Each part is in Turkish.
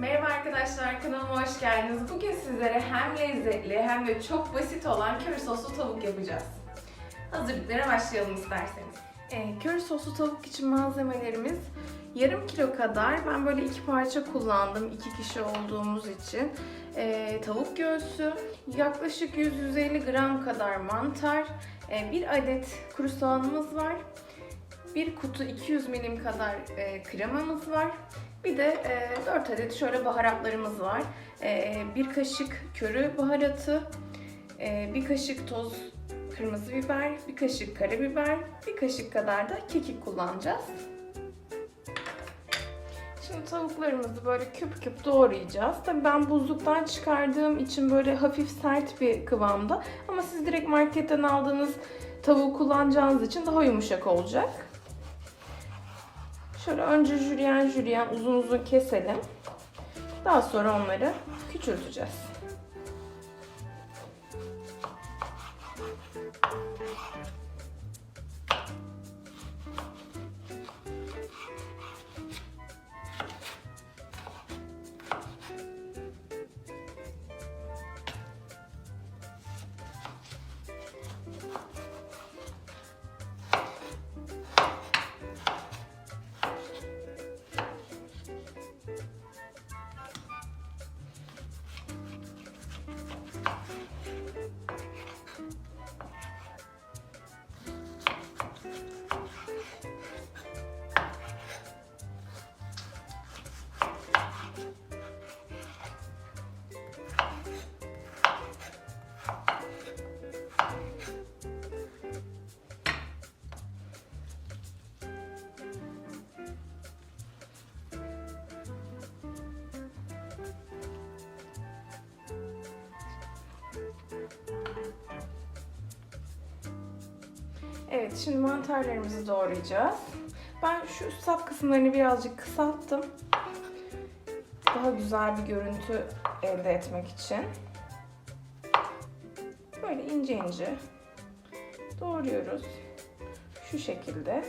Merhaba arkadaşlar, kanalıma hoş geldiniz. Bugün sizlere hem lezzetli hem de çok basit olan köri soslu tavuk yapacağız. Hazırlıklara başlayalım isterseniz. Ee, köri soslu tavuk için malzemelerimiz yarım kilo kadar. Ben böyle iki parça kullandım iki kişi olduğumuz için. Ee, tavuk göğsü, yaklaşık 100-150 gram kadar mantar, ee, bir adet kuru soğanımız var. Bir kutu 200 milim kadar e, kremamız var. Bir de e, 4 adet şöyle baharatlarımız var. E, bir kaşık köri baharatı, e, bir kaşık toz kırmızı biber, bir kaşık karabiber, bir kaşık kadar da kekik kullanacağız. Şimdi tavuklarımızı böyle küp küp doğrayacağız. Tabii ben buzluktan çıkardığım için böyle hafif sert bir kıvamda. Ama siz direkt marketten aldığınız tavuğu kullanacağınız için daha yumuşak olacak. Şöyle önce jülyen jülyen uzun uzun keselim. Daha sonra onları küçülteceğiz. Evet, şimdi mantarlarımızı doğrayacağız. Ben şu üst sap kısımlarını birazcık kısalttım. Daha güzel bir görüntü elde etmek için. Böyle ince ince doğruyoruz. Şu şekilde.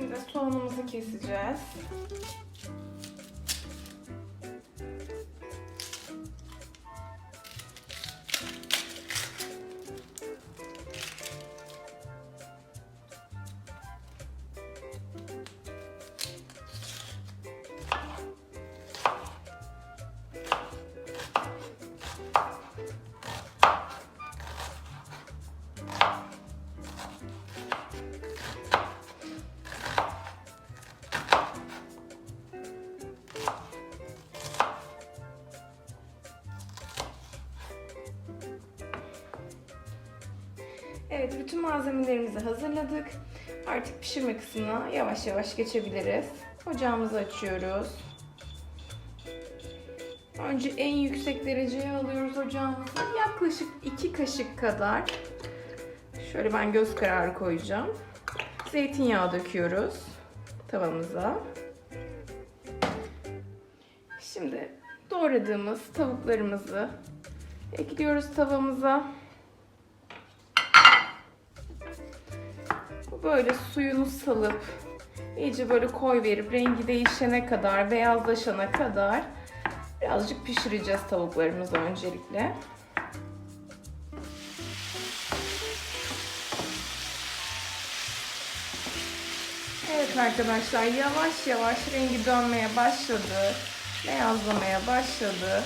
Şimdi soğanımızı keseceğiz. Evet, bütün malzemelerimizi hazırladık. Artık pişirme kısmına yavaş yavaş geçebiliriz. Ocağımızı açıyoruz. Önce en yüksek dereceye alıyoruz ocağımızı. Yaklaşık 2 kaşık kadar. Şöyle ben göz kararı koyacağım. Zeytinyağı döküyoruz tavamıza. Şimdi doğradığımız tavuklarımızı ekliyoruz tavamıza. Böyle suyunu salıp iyice böyle koy verip rengi değişene kadar, beyazlaşana kadar birazcık pişireceğiz tavuklarımızı öncelikle. Evet arkadaşlar yavaş yavaş rengi dönmeye başladı. Beyazlamaya başladı.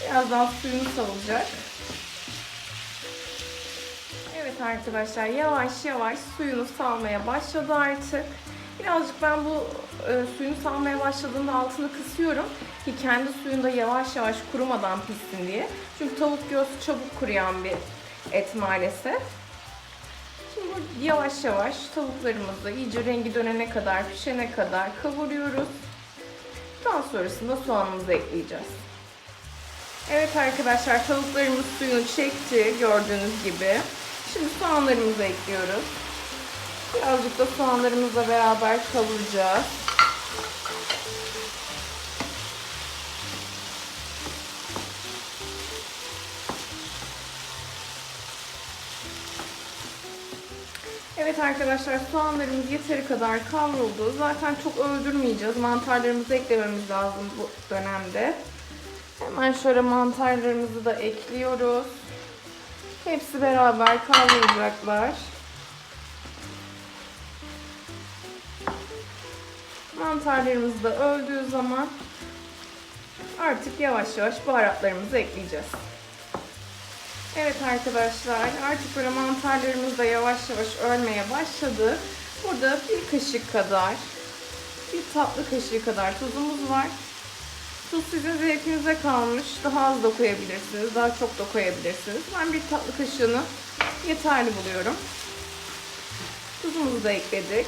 Birazdan suyunu salacak. Evet arkadaşlar yavaş yavaş suyunu salmaya başladı artık. Birazcık ben bu e, suyunu salmaya başladığında altını kısıyorum ki kendi suyunda yavaş yavaş kurumadan pişsin diye. Çünkü tavuk göğsü çabuk kuruyan bir et maalesef. Şimdi yavaş yavaş tavuklarımızı iyice rengi dönene kadar, pişene kadar kavuruyoruz. Daha sonrasında soğanımızı ekleyeceğiz. Evet arkadaşlar tavuklarımız suyunu çekti gördüğünüz gibi. Şimdi soğanlarımızı ekliyoruz. Birazcık da soğanlarımızla beraber kavuracağız. Evet arkadaşlar soğanlarımız yeteri kadar kavruldu. Zaten çok öldürmeyeceğiz. Mantarlarımızı eklememiz lazım bu dönemde. Hemen şöyle mantarlarımızı da ekliyoruz. Hepsi beraber kavrulacaklar. Mantarlarımız da öldüğü zaman artık yavaş yavaş baharatlarımızı ekleyeceğiz. Evet arkadaşlar artık böyle mantarlarımız da yavaş yavaş ölmeye başladı. Burada bir kaşık kadar, bir tatlı kaşığı kadar tuzumuz var. Tuz sizin zevkinize kalmış. Daha az da koyabilirsiniz, daha çok da koyabilirsiniz. Ben bir tatlı kaşığını yeterli buluyorum. Tuzumuzu da ekledik.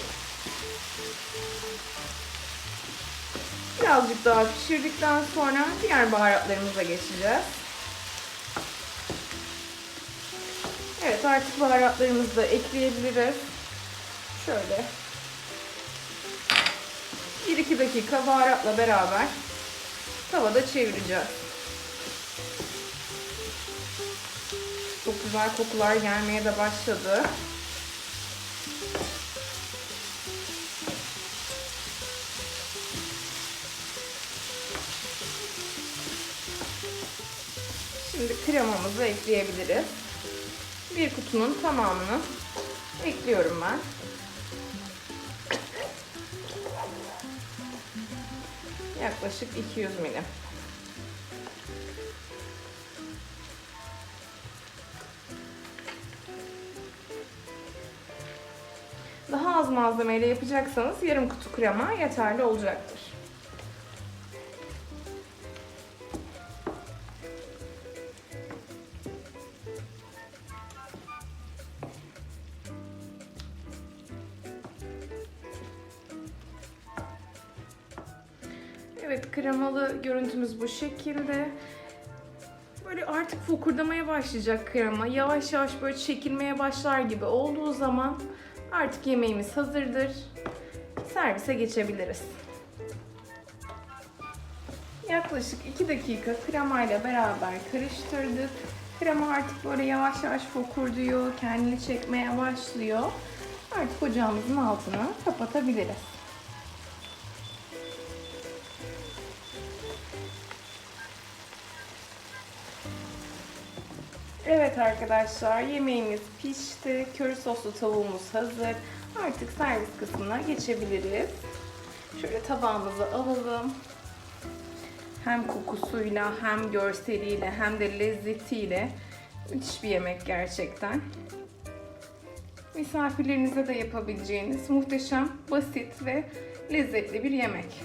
Birazcık daha pişirdikten sonra diğer baharatlarımıza geçeceğiz. Evet artık baharatlarımızı da ekleyebiliriz. Şöyle 1-2 dakika baharatla beraber tavada çevireceğiz. Çok güzel kokular gelmeye de başladı. Şimdi kremamızı ekleyebiliriz. Bir kutunun tamamını ekliyorum ben. Yaklaşık 200 milim. Daha az malzemeyle yapacaksanız yarım kutu krema yeterli olacaktır. Evet kremalı görüntümüz bu şekilde. Böyle artık fokurdamaya başlayacak krema. Yavaş yavaş böyle çekilmeye başlar gibi olduğu zaman artık yemeğimiz hazırdır. Servise geçebiliriz. Yaklaşık 2 dakika kremayla beraber karıştırdık. Krema artık böyle yavaş yavaş fokurduyor, kendini çekmeye başlıyor. Artık ocağımızın altını kapatabiliriz. Evet arkadaşlar yemeğimiz pişti. Köri soslu tavuğumuz hazır. Artık servis kısmına geçebiliriz. Şöyle tabağımızı alalım. Hem kokusuyla hem görseliyle hem de lezzetiyle müthiş bir yemek gerçekten. Misafirlerinize de yapabileceğiniz muhteşem, basit ve lezzetli bir yemek.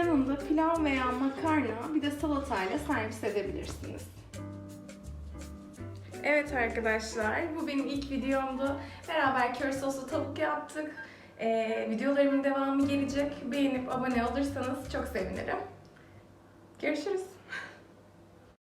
Yanında pilav veya makarna bir de salatayla servis edebilirsiniz. Evet arkadaşlar, bu benim ilk videomdu. Beraber köri soslu tavuk yaptık. Ee, videolarımın devamı gelecek. Beğenip abone olursanız çok sevinirim. Görüşürüz.